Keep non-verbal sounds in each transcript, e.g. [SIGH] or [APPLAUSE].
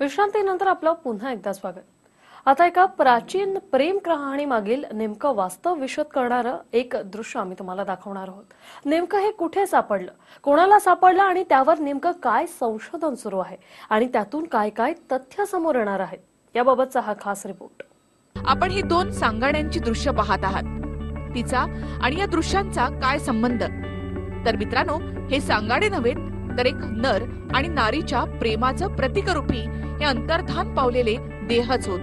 विश्रांतीनंतर आपलं पुन्हा एकदा स्वागत. आता एका प्राचीन प्रेम कहाणी मागील नेमकं वास्तव विशद करणारं एक दृश्य आम्ही तुम्हाला दाखवणार आहोत. नेमकं हे कुठे सापडलं? कोणाला सापडलं आणि त्यावर नेमकं काय संशोधन सुरू आहे? आणि त्यातून काय काय तथ्य समोर येणार आहेत? याबाबतचा हा खास रिपोर्ट आपण ही दोन सांगाड्यांची दृश्य पाहत आहात. तिचा आणि या दृश्यांचा काय संबंध? तर मित्रांनो हे सांगाडे नव्हे तर एक नर आणि नारीच्या प्रेमाचं प्रतिकरूपी हे अंतर्धान पावलेले देहच होत.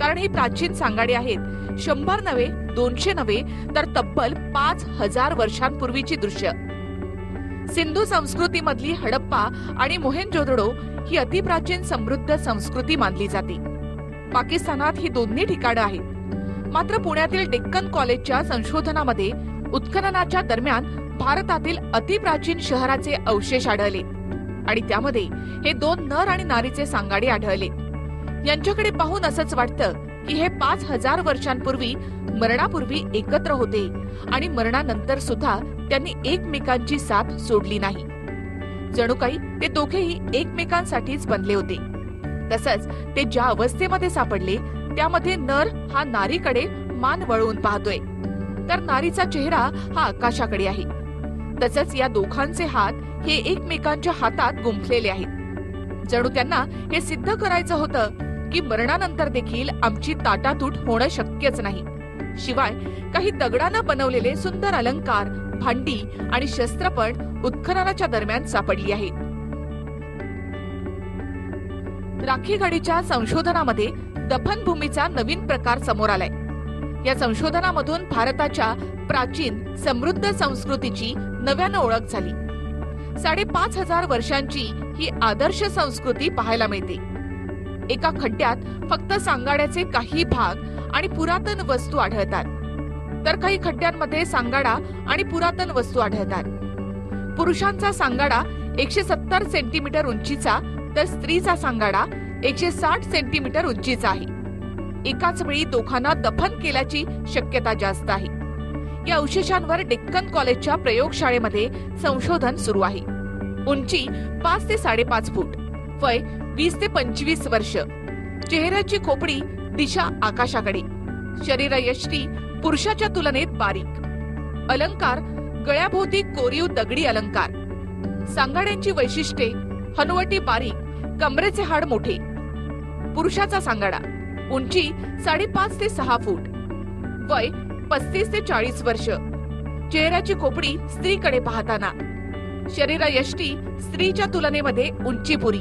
कारण ही प्राचीन सांगाडे आहेत. शंभर नव्हे दोनशे नव्हे तर तब्बल पाच हजार वर्षांपूर्वीची दृश्य. सिंधू संस्कृतीमधली हडप्पा आणि मोहेंजोदडो ही अतिप्राचीन समृद्ध संस्कृती मानली जाते. पाकिस्तानात ही दोन्ही ठिकाणं आहेत. मात्र पुण्यातील डेक्कन कॉलेजच्या संशोधनामध्ये उत्खननाच्या दरम्यान भारतातील अतिप्राचीन शहराचे अवशेष आढळले. आणि त्यामध्ये हे दोन नर आणि नारीचे सांगाडे आढळले. यांच्याकडे पाहून असंच वाटतं की हे पाच हजार वर्षांपूर्वी मरणापूर्वी एकत्र होते आणि मरणानंतर सुद्धा त्यांनी एकमेकांची साथ सोडली नाही. जणू काही ते दोघेही एकमेकांसाठीच बनले होते. तसंच ते ज्या अवस्थेमध्ये सापडले त्यामध्ये नर हा नारीकडे मान वळवून पाहतोय. तर नारीचा चेहरा हा आकाशाकडे आहे. तसंच या दोघांचे हात हे एकमेकांच्या हातात गुंफलेले आहेत. जणू त्यांना हे सिद्ध करायचं होतं की मरणानंतर देखील आमची ताटातूट होणं शक्यच नाही. शिवाय काही दगडानं बनवलेले सुंदर अलंकार भांडी आणि शस्त्र पण उत्खननाच्या दरम्यान सापडली आहेत राखी गाडीच्या संशोधनामध्ये दफनभूमीचा नवीन प्रकार समोर आलाय. या संशोधनामधून भारताच्या प्राचीन समृद्ध संस्कृतीची नव्यानं ओळख झाली. साडेपाच हजार वर्षांची ही आदर्श संस्कृती पाहायला मिळते. एका खड्ड्यात फक्त सांगाड्याचे काही भाग आणि पुरातन वस्तू आढळतात. तर काही खड्ड्यांमध्ये सांगाडा आणि पुरातन वस्तू आढळतात. पुरुषांचा सांगाडा एकशे सत्तर सेंटीमीटर उंचीचा तर स्त्रीचा सांगाडा एकशे साठ सेंटीमीटर उंचीचा आहे. एकाच वेळी दोघांना दफन केल्याची शक्यता जास्त आहे. या अवशेषांवर डेक्कन कॉलेजच्या प्रयोगशाळेमध्ये संशोधन सुरू आहे. उंची पाच ते साडेपाच फूट वय वीस ते पंचवीस वर्ष. चेहऱ्याची खोपडी दिशा आकाशाकडे. शरीरयष्टी पुरुषाच्या तुलनेत बारीक. अलंकार गळ्याभोवती कोरीव दगडी अलंकार. सांगाड्यांची वैशिष्ट्ये हनुवटी बारीक कमरेचे हाड मोठे. पुरुषाचा सांगाडा उंची साडेपाच ते सहा फूट. वय पस्तीस ते चाळीस वर्ष. चेहऱ्याची खोपडी स्त्रीकडे पाहताना. शरीरयष्टी स्त्रीच्या तुलनेमध्ये उंचीपुरी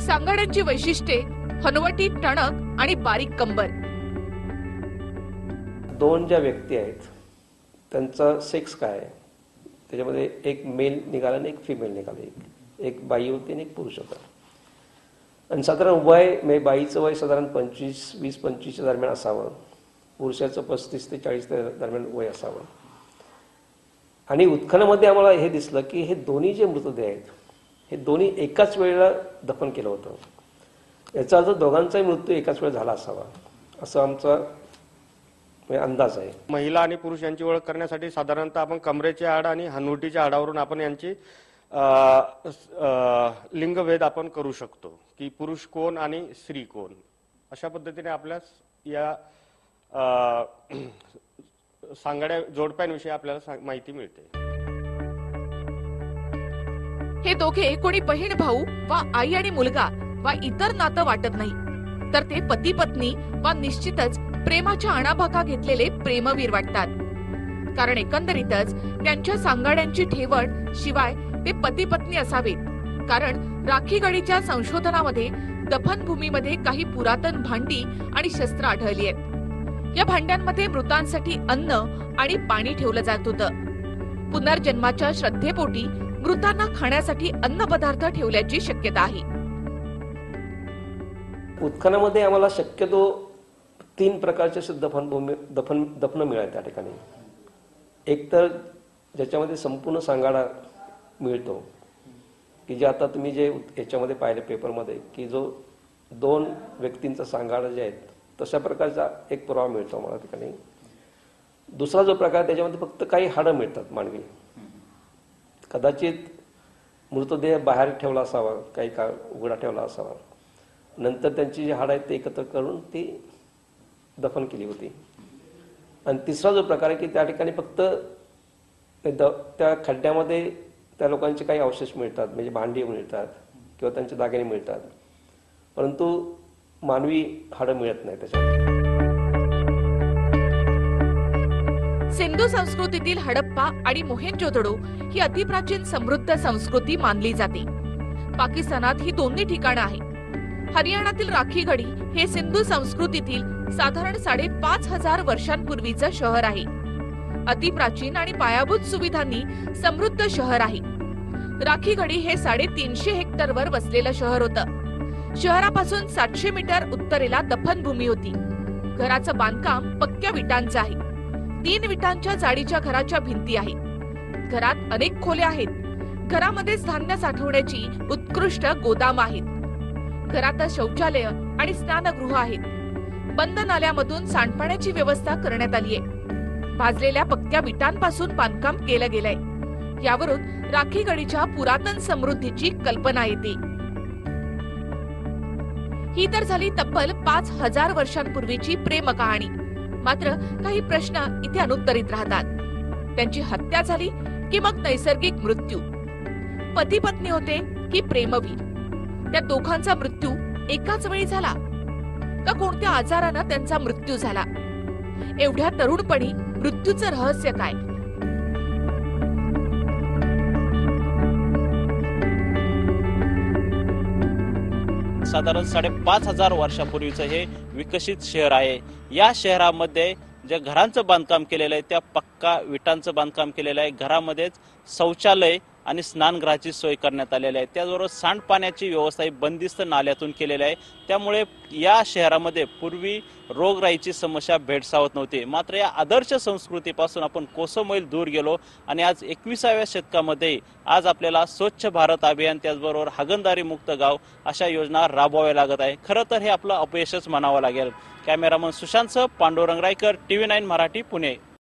सांगाड्यांची वैशिष्ट्ये हनुवटी टणक आणि बारीक कंबर. दोन ज्या व्यक्ती आहेत त्यांचा सेक्स काय आहे? त्याच्यामध्ये एक मेल निघाला आणि एक फिमेल निघाला. एक एक बाई होती आणि एक पुरुष होता. आणि साधारण वय म्हणजे बाईचं वय साधारण पंचवीस वीस पंचवीसच्या दरम्यान असावं. पुरुषाचं पस्तीस ते चाळीस दरम्यान वय असावं. आणि उत्खनामध्ये आम्हाला हे दिसलं की हे दोन्ही जे मृतदेह आहेत हे दोन्ही एकाच वेळेला दफन केलं होतं. याचा अर्थ दोघांचाही मृत्यू एकाच वेळ झाला असावा असं आमचा म्हणजे अंदाज आहे. महिला आणि पुरुष यांची ओळख करण्यासाठी साधारणतः आपण कमरेच्या आड आणि हनुटीच्या आडावरून आपण यांची लिंगभेद आपण करू शकतो की पुरुष कोण आणि स्त्री कोण. अशा पद्धतीने आपल्यास या [CLEARS THROAT] सांगाड्या जोडप्यांविषयी आपल्याला माहिती मिळते. हे दोघे कोणी बहीण भाऊ वा आई आणि मुलगा वा इतर नातं वाटत नाही. तर ते पती पत्नी वा निश्चितच प्रेमाच्या अणाभाका घेतलेले प्रेमवीर वाटतात. कारण एकंदरीतच त्यांच्या सांगाड्यांची ठेवण शिवाय ते पती पत्नी असावेत. कारण राखी गडीच्या संशोधनामध्ये दफनभूमीमध्ये काही पुरातन भांडी आणि शस्त्र आढळली आहेत. या भांड्यांमध्ये मृतांसाठी अन्न आणि पाणी ठेवलं जात होतं. पुनर्जन्माच्या श्रद्धेपोटी मृतांना खाण्यासाठी अन्न पदार्थ ठेवल्याची शक्यता आहे. उत्खनामध्ये आम्हाला शक्यतो तीन प्रकारचे दफनभूमी दफन दफन मिळाले त्या ठिकाणी. एक तर ज्याच्यामध्ये संपूर्ण सांगाडा मिळतो की जे आता तुम्ही जे याच्यामध्ये पाहिले पेपरमध्ये की जो दोन व्यक्तींचा सांगाडा जे आहेत तशा प्रकारचा एक पुरावा मिळतो आम्हाला ठिकाणी. दुसरा जो प्रकार त्याच्यामध्ये फक्त काही हाडं मिळतात मानवी. कदाचित मृतदेह बाहेर ठेवला असावा काही काळ उघडा ठेवला असावा. नंतर त्यांची जी हाडं आहेत ते एकत्र करून ती दफन केली होती. आणि तिसरा जो प्रकार आहे की त्या ठिकाणी फक्त द त्या खड्ड्यामध्ये त्या लोकांचे काही अवशेष मिळतात म्हणजे भांडी मिळतात किंवा त्यांचे दागिने मिळतात. परंतु मानवी हाडं मिळत नाही त्याच्यात. सिंधू संस्कृतीतील हडप्पा आणि मोहेंजोदडो ही अतिप्राचीन समृद्ध संस्कृती मानली जाते. पाकिस्तानात ही दोन्ही ठिकाणं आहेत. हरियाणातील राखीगडी हे सिंधू संस्कृतीतील साधारण साडेपाच हजार वर्षांपूर्वीचं शहर आहे. अतिप्राचीन आणि पायाभूत सुविधांनी समृद्ध शहर आहे. राखीगडी हे साडेतीनशे हेक्टरवर वसलेलं शहर होतं. शहरापासून सातशे मीटर उत्तरेला दफनभूमी होती. घराचं बांधकाम पक्क्या विटांचं आहे. तीन विटांच्या जाडीच्या घराच्या भिंती आहेत. घरात अनेक खोल्या आहेत. घरामध्येच धान्य साठवण्याची उत्कृष्ट गोदाम आहेत. घरातच शौचालय आणि स्नानगृह आहेत. बंद नाल्यामधून सांडपाण्याची व्यवस्था करण्यात आली आहे. भाजलेल्या पक्क्या विटांपासून बांधकाम केलं गेलंय. यावरून राखीगडीच्या पुरातन समृद्धीची कल्पना येते. ही तर झाली तब्बल पाच हजार वर्षांपूर्वीची प्रेम कहाणी मात्र काही प्रश्न इथे अनुत्तरित राहतात. त्यांची हत्या झाली की मग नैसर्गिक मृत्यू? पती पत्नी होते की प्रेमवीर? त्या दोघांचा मृत्यू एकाच वेळी झाला? का कोणत्या आजारानं त्यांचा मृत्यू झाला? एवढ्या तरुणपणी मृत्यूचं रहस्य काय? साधारण साडेपाच हजार वर्षापूर्वीचं हे विकसित शहर आहे. या शहरामध्ये ज्या घरांचं बांधकाम केलेलं आहे त्या पक्का विटांचं बांधकाम केलेलं आहे. घरामध्येच शौचालय आणि स्नानगृहाची सोय करण्यात आलेली आहे. त्याचबरोबर सांडपाण्याची व्यवस्था ही बंदिस्त नाल्यातून केलेली आहे. त्यामुळे या शहरामध्ये पूर्वी रोगराईची समस्या भेडसावत नव्हती. मात्र या आदर्श संस्कृतीपासून आपण कोसमैल दूर गेलो आणि आज एकविसाव्या शतकामध्ये आज आपल्याला स्वच्छ भारत अभियान त्याचबरोबर हगनदारी मुक्त गाव अशा योजना राबवाव्या लागत आहे. खरं तर हे आपलं अपयशच म्हणावं लागेल. कॅमेरामन सुशांतसह पांडुरंग रायकर टीव्ही नाईन मराठी पुणे.